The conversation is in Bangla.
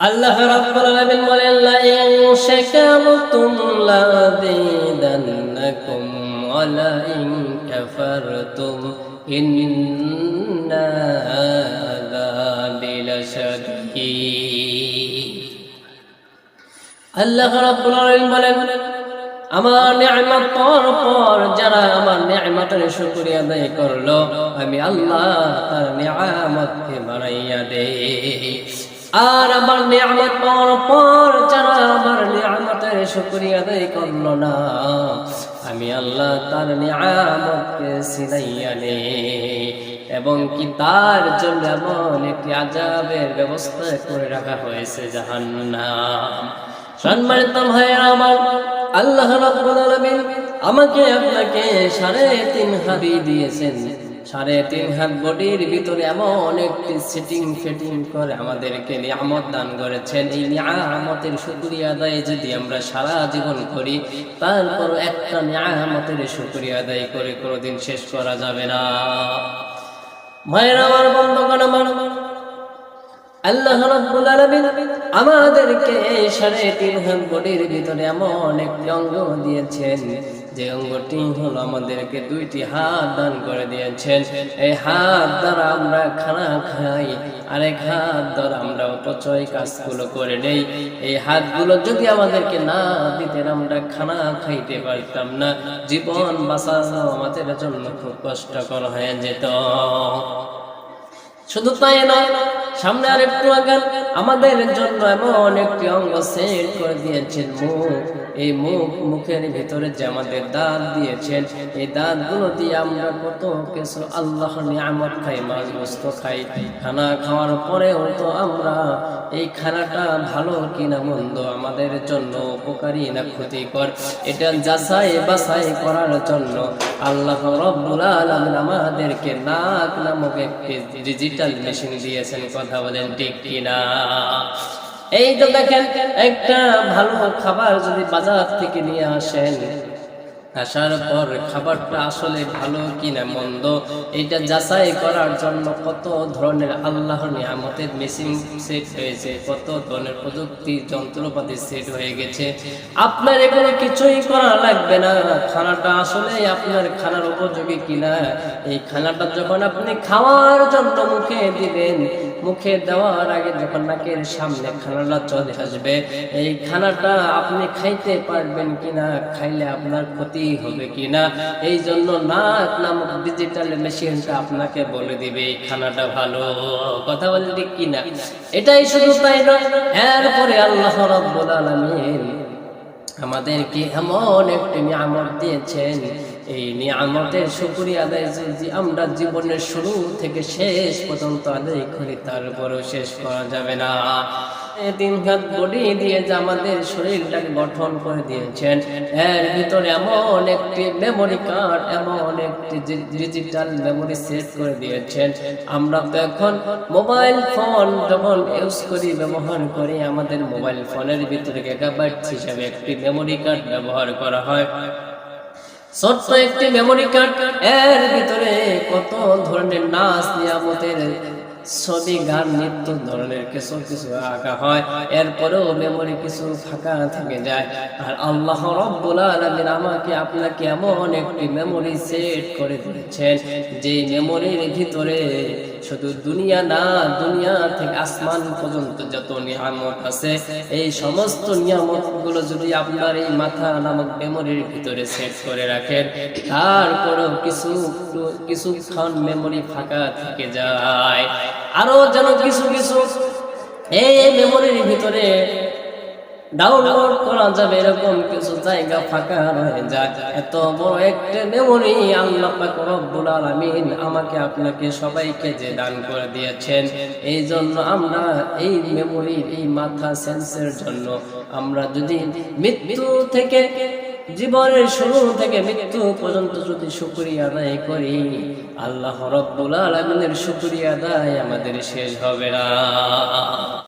আল্লাহ রাব্বুল আলামিন বলেন লা ইন শাকারতুম লাযীদান্নাকুম ওয়া লা ইন কাফারতুম ইন্না আযাবি লাশাদীদ আল্লাহ রাব্বুল আলামিন বলেন, আমার নিয়ামত পর পর যারা আমার নিয়ামতের শুকরিয়া আদায় করল, আমি আল্লাহ তার নিয়ামতকে বাড়াইয়া দে আর আমার নিয়ামত পর পর যারা আমার নিয়ামতের শুকরিয়া আদায় করল না, আমি আল্লাহ তার নিয়ামতকে সিনাইয়া নে। এবং কি তার জন্য এমন একটি আজাবের ব্যবস্থা করে রাখা হয়েছে জাহান্নাম। সম্মানিত ভাইয়ের আমার, আল্লাহ আলামিন আমাকে আপনাকে সাড়ে তিন হাবি দিয়েছেন। সাড়ে তিন হাত বডির ভিতরে এমন একটি সিটিং ফিটিং করে আমাদেরকে নিয়ামত দান করেছেন। এই নিয়ামতের শুকরিয়া আদায় যদি আমরা সারা জীবন করি, তারপর একটা নিয়ামতের শুকরিয়া আদায় করে কোনোদিন শেষ করা যাবে না। মায়ের আমার বন্ধগণ আমার, আল্লাহ আমাদেরকে সাড়ে তিন হাত বডির ভিতরে এমন একটি অঙ্গ দিয়েছেন যে অঙ্গটি হলো আমাদেরকে দুইটি হাত দান করে দিয়েছেন। এই হাত দ্বারা আমরা খানা খাই, আরেক হাত দ্বারা আমরা অপচয় কাজগুলো করে নেই। এই হাতগুলো যদি আমাদেরকে না দিতেন, আমরা খানা খাইতে পারতাম না। জীবন বাঁচানো আমাদের জন্য খুব কষ্টকর হয়ে যেত। শুধু তাই নয়, সামনে আর একটু আগান, আমাদের জন্য এমন একটি অঙ্গ সেট করে দিয়েছেন মুখ। এই মুখ মুখের ভিতরে যে আমাদের দাঁত দিয়েছেন, এই দাঁতগুলো দিয়ে আমরা কত কিছু আল্লাহ নিয়ামত খাই, মাছ গোস্ত খাই। খানা খাওয়ার পরেও তো আমরা এই খানাটা ভালো কিনা মন্দ আমাদের জন্য উপকারী না ক্ষতিকর, এটা যাচাই বাছাই করার জন্য। আল্লাহ রব্বুল আলামিন আমাদেরকে নাক নামক একটি ডিজিটাল মেশিন দিয়েছেন, কথা বলেন ঠিক কিনা? এই তো দেখেন, একটা ভালো খাবার যদি বাজার থেকে নিয়ে আসেন, আসার পর খাবারটা আসলে ভালো কিনা মন্দ, এটা যাচাই করার জন্য কত ধরনের আল্লাহর নিয়ামতের মেশিন সেট হয়েছে, কত ধরনের প্রযুক্তি যন্ত্রপাতি সেট হয়ে গেছে। আপনার এখানে কিছুই করা লাগবে না, খানাটা আসলে আপনার খানার উপযোগী কিনা? এই খানাটা যখন আপনি খাওয়ার জন্য মুখে দিবেন, মুখে দেওয়ার আগে যখন নাকের সামনে খানাটা চলে আসবে, এই খানাটা আপনি খাইতে পারবেন কিনা, খাইলে আপনার ক্ষতি হবে কিনা, এই জন্য নাক নামক ডিজিটাল মেশিনটা আপনাকে বলে দিবে, এই খানাটা ভালো। কথা বলে ঠিক কিনা? এটাই শুধু তাই নয়, এরপরে আল্লাহ রাব্বুল আলামিন আমাদেরকে এমন একটি নিয়ামত দিয়েছেন। এই নিয়ামতের শুক্রিয়া আদায় যে আমরা জীবনের শুরু থেকে শেষ পর্যন্ত আদায় করি, তারপরেও শেষ করা যাবে না। তিন হাত বডি দিয়ে যে আমাদের শরীরটাকে গঠন করে দিয়েছেন এর ভিতরে এমন একটি মেমোরি কার্ড এমন একটি ডিজিটাল মেমোরি সেট করে দিয়েছেন আমরা তো এখন মোবাইল ফোন যখন ইউজ করি, ব্যবহার করি, আমাদের মোবাইল ফোনের ভিতরে গেগাবাইট হিসাবে একটি মেমোরি কার্ড ব্যবহার করা হয়। ছোট্ট একটি মেমোরি কার্ড এর ভিতরে কত ধরনের নাচ, নিয়ামতের ছবি, গান, নৃত্য ধরনের কিছু কিছু আঁকা হয়। এরপরেও মেমোরি কিছু ফাঁকা থেকে যায়। আর আল্লাহ রব্বুল আলমিন আমাকে আপনাকে এমন একটি মেমোরি সেট করে দিয়েছেন, যে মেমোরির ভিতরে শুধু দুনিয়া না, দুনিয়া থেকে আসমান পর্যন্ত যত নিয়ামত আছে, এই সমস্ত নিয়ামতগুলো যদি আপনার এই মাথা নামক মেমোরির ভিতরে সেট করে রাখেন, তারপরেও কিছু, কিছুক্ষণ মেমোরি ফাঁকা থেকে যায়। আরও যেন কিছু কিছু এই মেমোরির ভিতরে ডাউনলোড করা যাবে এরকম কিছু জায়গা ফাঁকা রয়ে যায় এত বড় একটা মেমোরি আল্লাহ রব্বুল আলামিন আমাকে আপনাকে সবাইকে যে দান করে দিয়েছেন। এই জন্য আমরা এই মেমোরি এই মাথা সেন্সের জন্য আমরা যদি মৃত্যু থেকে, জীবনের শুরু থেকে মৃত্যু পর্যন্ত যদি শুকরিয়া আদায় করি, আল্লাহ রব্বুল আলমিনের শুকরিয়া আদায় আমাদের শেষ হবে না।